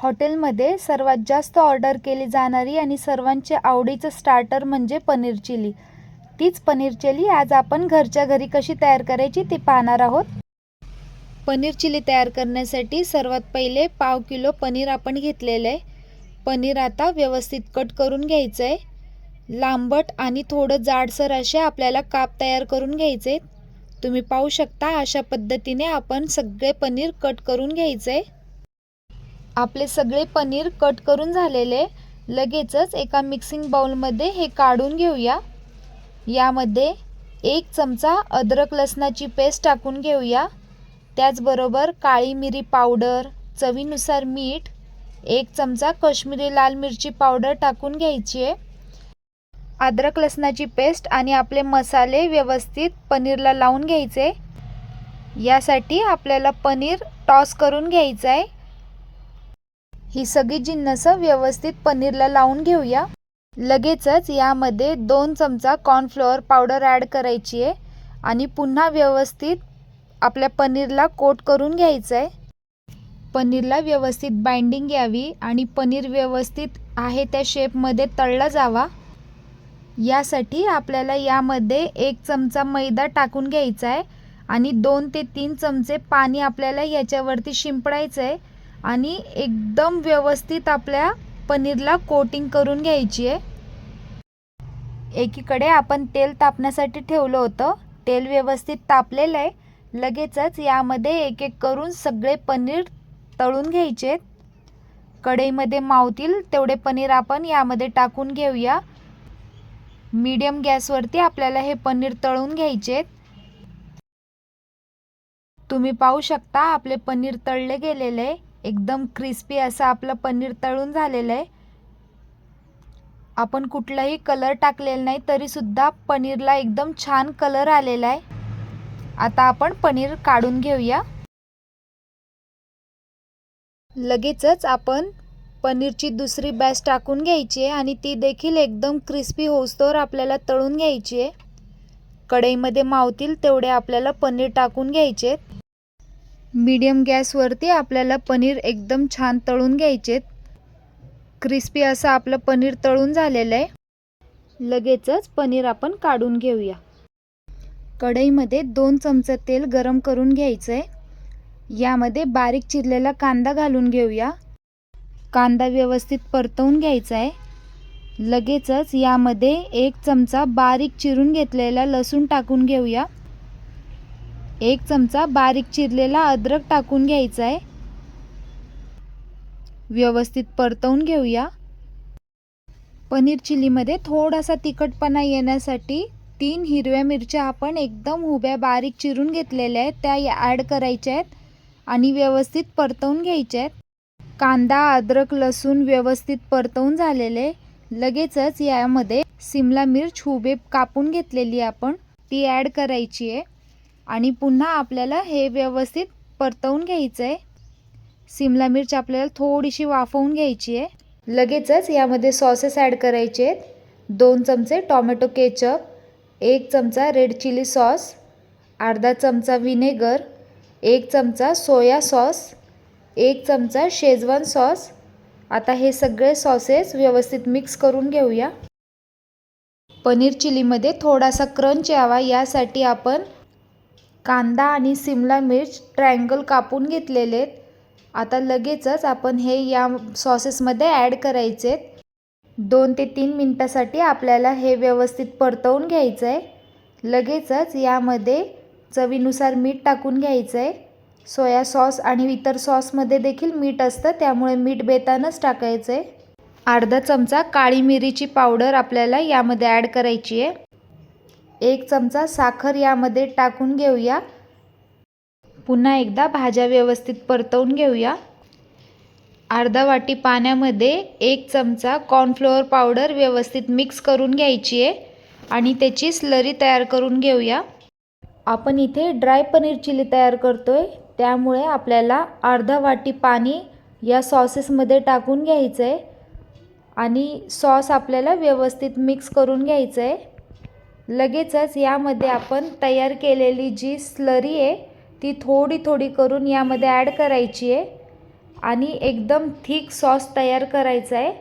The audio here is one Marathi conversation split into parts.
हॉटेलमध्ये सर्वात जास्त ऑर्डर केली जाणारी आणि सर्वांचे आवडीचं स्टार्टर म्हणजे पनीर चिली. तीच पनीर चिली आज आपण घरच्या घरी कशी तयार करायची ती पाहणार आहोत. पनीर चिली तयार करण्यासाठी सर्वात पहिले पाव किलो पनीर आपण घेतलेलं आहे. पनीर आता व्यवस्थित कट करून घ्यायचं आहे लांबट आणि थोडं जाडसर असे आपल्याला काप तयार करून घ्यायचे तुम्ही पाहू शकता अशा पद्धतीने आपण सगळे पनीर कट करून घ्यायचं आहे आपले सगळे पनीर कट करून झालेले लगेचच एका मिक्सिंग बाउलमध्ये हे काढून घेऊया. यामध्ये एक चमचा अद्रक लसणाची पेस्ट टाकून घेऊया. त्याचबरोबर काळी मिरी पावडर चवीनुसार मीठ एक चमचा कश्मीरी लाल मिरची पावडर टाकून घ्यायची आहे. अद्रक लसणाची पेस्ट आणि आपले मसाले व्यवस्थित पनीरला लावून घ्यायचे. यासाठी आपल्याला पनीर टॉस करून घ्यायचं आहे. ही सगळी जिन्नस व्यवस्थित पनीरला लावून घेऊया. लगेचच यामध्ये दोन चमचा कॉर्नफ्लोअर पावडर ॲड करायची आहे आणि पुन्हा व्यवस्थित आपल्या पनीरला कोट करून घ्यायचं आहे पनीरला व्यवस्थित बाइंडिंग यावी आणि पनीर व्यवस्थित आहे त्या शेपमध्ये तळला जावा. यासाठी आपल्याला यामध्ये एक चमचा मैदा टाकून घ्यायचा आहे आणि दोन ते तीन चमचे पाणी आपल्याला याच्यावरती शिंपडायचं आहे आणि एकदम व्यवस्थित आपल्या पनीरला कोटिंग करून घ्यायची आहे. एकीकडे आपण तेल तापण्यासाठी ठेवलं होतं. तेल व्यवस्थित तापलेलं आहे. लगेचच यामध्ये एक एक करून सगळे पनीर तळून घ्यायचे कढईमध्ये मावतील तेवढे पनीर आपण यामध्ये टाकून घेऊया. मीडियम गॅसवरती आपल्याला हे पनीर तळून घ्यायचे तुम्ही पाहू शकता आपले पनीर तळले गेलेले आहे. एकदम क्रिस्पी असं आपलं पनीर तळून झालेलं आहे. आपण कुठलाही कलर टाकलेला नाही तरीसुद्धा पनीरला एकदम छान कलर आलेला आहे. आता आपण पनीर काढून घेऊया. लगेचच आपण पनीरची दुसरी बॅच टाकून घ्यायची आहे आणि ती देखील एकदम क्रिस्पी होऊस्तोवर आपल्याला तळून घ्यायची आहे. कढईमध्ये मावतील तेवढे आपल्याला पनीर टाकून घ्यायचे मीडियम गॅसवरती आपल्याला पनीर एकदम छान तळून घ्यायचे. क्रिस्पी असं आपलं पनीर तळून झालेलं आहे. लगेचच पनीर आपण काढून घेऊया. कढईमध्ये दोन चमचे तेल गरम करून घ्यायचं आहे यामध्ये बारीक चिरलेला कांदा घालून घेऊया. कांदा व्यवस्थित परतवून घ्यायचा आहे लगेचच यामध्ये एक चमचा बारीक चिरून घेतलेला लसूण टाकून घेऊया. एक चमचा बारीक चिरलेला अद्रक टाकून घ्यायचा आहे व्यवस्थित परतवून घेऊया. पनीर चिलीमध्ये थोडासा तिखटपणा येण्यासाठी तीन हिरव्या मिरच्या आपण एकदम उभ्या बारीक चिरून घेतलेल्या आहेत त्या ॲड करायच्या आहेत आणि व्यवस्थित परतवून घ्यायच्या आहेत कांदा अद्रक लसूण व्यवस्थित परतवून झालेले. लगेचच यामध्ये सिमला मिर्च हुबे कापून घेतलेली आपण ती ॲड करायची आहे आणि पुन्हा आपल्याला हे व्यवस्थित परतवून घ्यायचं आहे सिमला मिर्च आपल्याला थोडीशी वाफवून घ्यायची आहे. लगेचच यामध्ये सॉसेस ॲड करायचे आहेत. दोन चमचे टॉमॅटो केचप एक चमचा रेड चिली सॉस अर्धा चमचा विनेगर एक चमचा सोया सॉस एक चमचा शेजवान सॉस. आता हे सगळे सॉसेस व्यवस्थित मिक्स करून घेऊया. पनीर चिलीमध्ये थोडासा क्रंच यावा यासाठी आपण कांदा आणि सिमला मिर्च ट्रायंगल कापून घेतलेले आहेत. आता लगेचच आपण हे या सॉसेसमध्ये ॲड करायचे दोन ते तीन मिनटासाठी आपल्याला हे व्यवस्थित परतवून घ्यायचं आहे. लगेचच यामध्ये चवीनुसार मीठ टाकून घ्यायचं आहे. सोया सॉस आणि इतर सॉसमध्ये देखील मीठ असतं त्यामुळे मीठ बेतानच टाकायचं आहे. अर्धा चमचा काळी मिरीची पावडर आपल्याला यामध्ये ॲड करायची आहे. एक चमचा साखर यामध्ये टाकून घेऊया. पुन्हा एकदा भाज्या व्यवस्थित परतवून घेऊया. अर्धा वाटी पाण्यामध्ये एक चमचा कॉर्नफ्लोअर पावडर व्यवस्थित मिक्स करून घ्यायची आहे आणि त्याची स्लरी तयार करून घेऊया. आपण इथे ड्राय पनीर चिली तयार करतो आहे त्यामुळे आपल्याला अर्धा वाटी पाणी या सॉसेसमध्ये टाकून घ्यायचं आहे आणि सॉस आपल्याला व्यवस्थित मिक्स करून घ्यायचं आहे लगेचच यामध्ये आपण तयार केलेली जी स्लरी आहे ती थोडी थोडी करून यामध्ये ॲड करायची आहे. आणि एकदम थिक सॉस तयार करायचा आहे.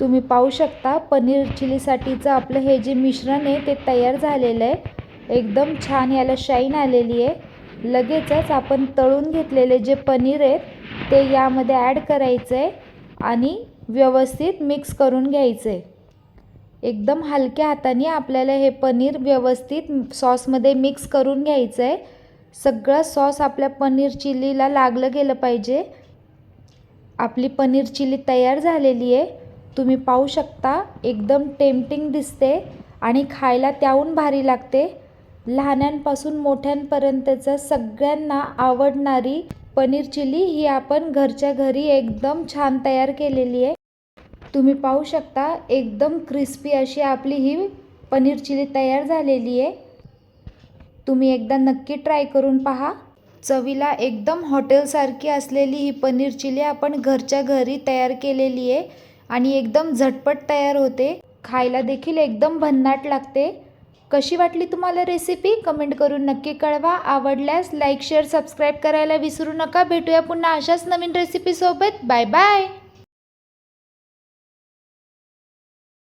तुम्ही पाहू शकता पनीर चिलीसाठीचं आपलं हे जे मिश्रण आहे ते तयार झालेलं आहे. एकदम छान याला शाईन आलेली आहे. लगेचच आपण तळून घेतलेले जे पनीर आहेत ते यामध्ये ॲड करायचं आहे. आणि व्यवस्थित मिक्स करून घ्यायचं आहे. एकदम हलक्या हाताने आपल्याला हे पनीर व्यवस्थित सॉसमध्ये मिक्स करून घ्यायचं आहे सगळं सॉस आपल्या पनीर चिलीला लागलं गेलं पाहिजे. आपली पनीर चिली तयार झालेली आहे. तुम्ही पाहू शकता एकदम टेम्पटिंग दिसते आणि खायला त्याहून भारी लागते. लहानांपासून मोठ्यांपर्यंतचं सगळ्यांना आवडणारी पनीर चिली ही आपण घरच्या घरी एकदम छान तयार केलेली आहे. तुम्ही पाहू शकता एकदम क्रिस्पी अशी आपली ही पनीर चिली तयार झालेली आहे. तुम्ही एकदा नक्की ट्राय करून पहा. चवीला एकदम हॉटेलसारखी असलेली ही पनीर चिली आपण घरच्या घरी तयार केलेली आहे आणि एकदम झटपट तयार होते. खायला देखील एकदम भन्नाट लागते. कशी वाटली तुम्हाला रेसिपी कमेंट करून नक्की कळवा. आवडल्यास लाईक शेअर सबस्क्राईब करायला विसरू नका. भेटूया पुन्हा अशाच नवीन रेसिपीसोबत बाय बाय